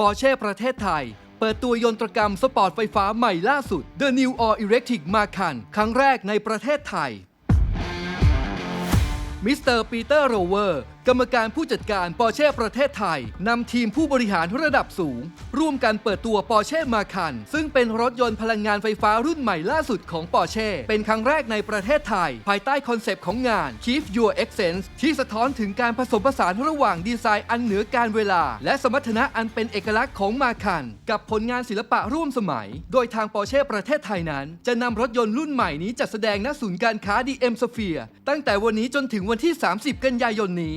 ปอร์เช่ประเทศไทย เปิดตัวยนตรกรรมสปอร์ตไฟฟ้าใหม่ล่าสุด The New All Electric Macan ครั้งแรกในประเทศไทยมิสเตอร์ปีเตอร์โรเวอร์ กรรมการผู้จัดการปอร์เช่ประเทศไทยนำทีมผู้บริหารระดับสูง ร่วมกันเปิดตัวปอร์เช่มาคัน ซึ่งเป็นรถยนต์พลังงานไฟฟ้ารุ่นใหม่ล่าสุดของปอร์เช่เป็นครั้งแรกในประเทศไทย ภายใต้คอนเซปต์ของงาน Keep Your Essence ที่สะท้อนถึงการผสมผสานระหว่างดีไซน์อันเหนือการเวลา และสมรรถนะอันเป็นเอกลักษณ์ของมาคัน กับผลงานศิลปะร่วมสมัย โดยทางปอร์เช่ประเทศไทยนั้น จะนำรถยนต์รุ่นใหม่นี้จัดแสดงณศูนย์การค้า DM Sphere ตั้งแต่วันนี้จนถึงวันที่ 30 กันยายนนี้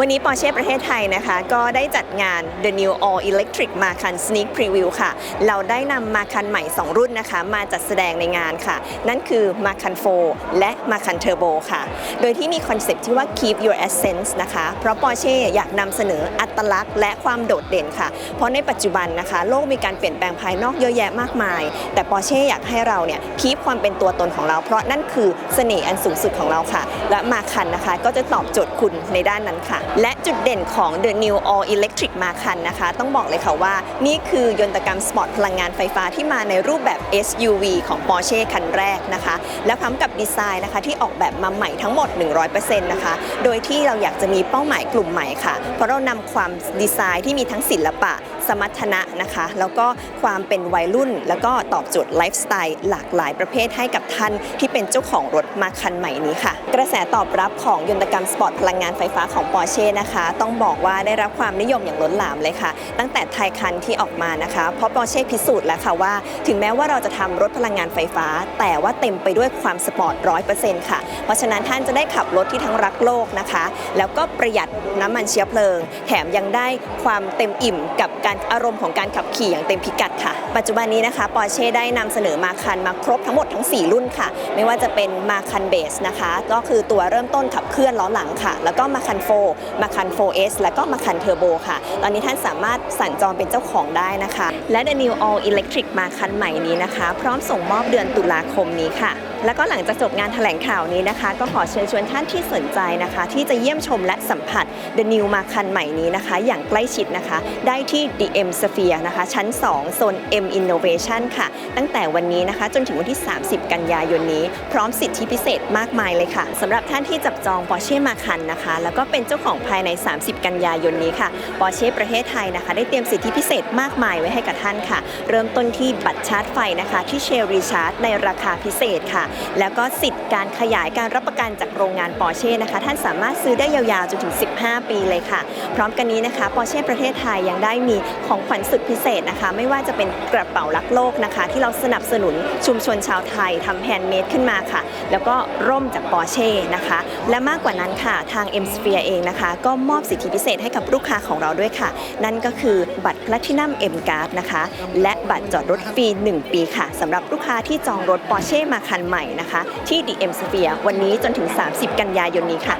วันนี้ปอร์เช่ประเทศไทยนะคะ ก็ได้จัดงาน The New All Electric Macan Sneak Preview ค่ะ เราได้นำมาคันใหม่ 2 รุ่นนะคะ มาจัดแสดงในงานค่ะ นั่นคือ Macan 4และ Macan Turbo ค่ะ โดยที่มีคอนเซปต์ที่ว่า Keep Your Essence นะคะ เพราะปอร์เช่อยากนำเสนออัตลักษณ์และความโดดเด่นค่ะ เพราะในปัจจุบันนะคะ โลกมีการเปลี่ยนแปลงภายนอกเยอะแยะมากมาย แต่ปอร์เช่อยากให้เราเนี่ยคีปความเป็นตัวตนของเรา เพราะนั่นคือเสน่ห์อันสูงสุดของเราค่ะ และมาคันนะคะก็จะตอบโจทย์คุณในด้านนั้นค่ะและจุดเด่นของ The New All Electric มาคันนะคะ ต้องบอกเลยค่ะว่า นี่คือยนตกรรมสปอร์ตพลังงานไฟฟ้าที่มาในรูปแบบ SUV ของ Porsche คันแรกนะคะ และพร้อมกับดีไซน์นะคะที่ออกแบบมาใหม่ทั้งหมด 100%นะคะ โดยที่เราอยากจะมีเป้าหมายกลุ่มใหม่ค่ะ เพราะเรานำความดีไซน์ที่มีทั้งศิลปะสมรรถนะนะคะ แล้วก็ความเป็นวัยรุ่น แล้วก็ตอบโจทย์ไลฟ์สไตล์หลากหลายประเภทให้กับท่านที่เป็นเจ้าของรถมาคันใหม่นี้ค่ะ กระแสตอบรับของยนตกรรมสปอร์ตพลังงานไฟฟ้าของ Porsche นะคะ ต้องบอกว่าได้รับความนิยมอย่างล้นหลามเลยค่ะ ตั้งแต่ไทยคันที่ออกมานะคะ เพราะ Porsche พิสูจน์แล้วค่ะว่า ถึงแม้ว่าเราจะทำรถพลังงานไฟฟ้า แต่ว่าเต็มไปด้วยความสปอร์ตร้อยเปอร์เซ็นต์ค่ะ เพราะฉะนั้นท่านจะได้ขับรถที่ทั้งรักโลกนะคะ แล้วก็ประหยัดน้ำมันเชื้อเพลิง แถมยังได้ความเต็มอิ่มกับการอารมณ์ของการขับขี่อย่างเต็มพิกัดค่ะ ปัจจุบันนี้นะคะปอร์เช่ได้นำเสนอมาคันมาครบทั้งหมดทั้ง 4 รุ่นค่ะ ไม่ว่าจะเป็นมาคันเบสนะคะ ก็คือตัวเริ่มต้นขับเคลื่อนล้อหลังค่ะ แล้วก็มาคันโฟมาคัน 4S แล้วก็มาคันเทอร์โบค่ะ ตอนนี้ท่านสามารถสั่งจองเป็นเจ้าของได้นะคะ และ The New All Electric มาคันใหม่นี้นะคะ พร้อมส่งมอบเดือนตุลาคมนี้ค่ะ แล้วก็หลังจากจบงานแถลงข่าวนี้นะคะ ก็ขอเชิญชวนท่านที่สนใจนะคะ ที่จะเยี่ยมชมและสัมผัส The New มาคันใหม่นี้นะคะ อย่างใกล้ชิดนะคะ ได้ที่ DM Sphere นะคะ ชั้น 2 โซน M Innovation ค่ะ ตั้งแต่วันนี้นะคะ จนถึงวันที่ 30 กันยายนนี้ พร้อมสิทธิพิเศษมากมายเลยค่ะสำหรับท่านที่จับจอง Porsche มาคันนะคะ แล้วก็เป็นเจ้าของภายใน 30 กันยายนนี้ค่ะ Porsche ประเทศไทยนะคะ ได้เตรียมสิทธิพิเศษมากมายไว้ให้กับท่านค่ะ เริ่มต้นที่บัตรชาร์จไฟนะคะ ที่เชลรีชาร์จในราคาพิเศษค่ะแล้วก็สิทธิ์การขยายการรับประกันจากโรงงานปอร์เช่นะคะท่านสามารถซื้อได้ยาวๆจนถึง 15 ปีเลยค่ะ พร้อมกันนี้นะคะปอร์เช่ประเทศไทยยังได้มีของขวัญสุดพิเศษนะคะ ไม่ว่าจะเป็นกระเป๋ารักโลกนะคะ ที่เราสนับสนุนชุมชนชาวไทยทำแฮนด์เมดขึ้นมาค่ะ แล้วก็ร่มจากปอร์เช่นะคะ และมากกว่านั้นค่ะทาง M Sphere เองนะคะ ก็มอบสิทธิพิเศษให้กับลูกค้าของเราด้วยค่ะ นั่นก็คือบัตร Platinum M Card นะคะ และบัตรจอดรถฟรี1ปีค่ะสำหรับลูกค้าที่จองรถ Porsche มาคันใหม่นะคะ ที่ DM Sphere วันนี้จนถึง 30 กันยายนนี้ค่ะ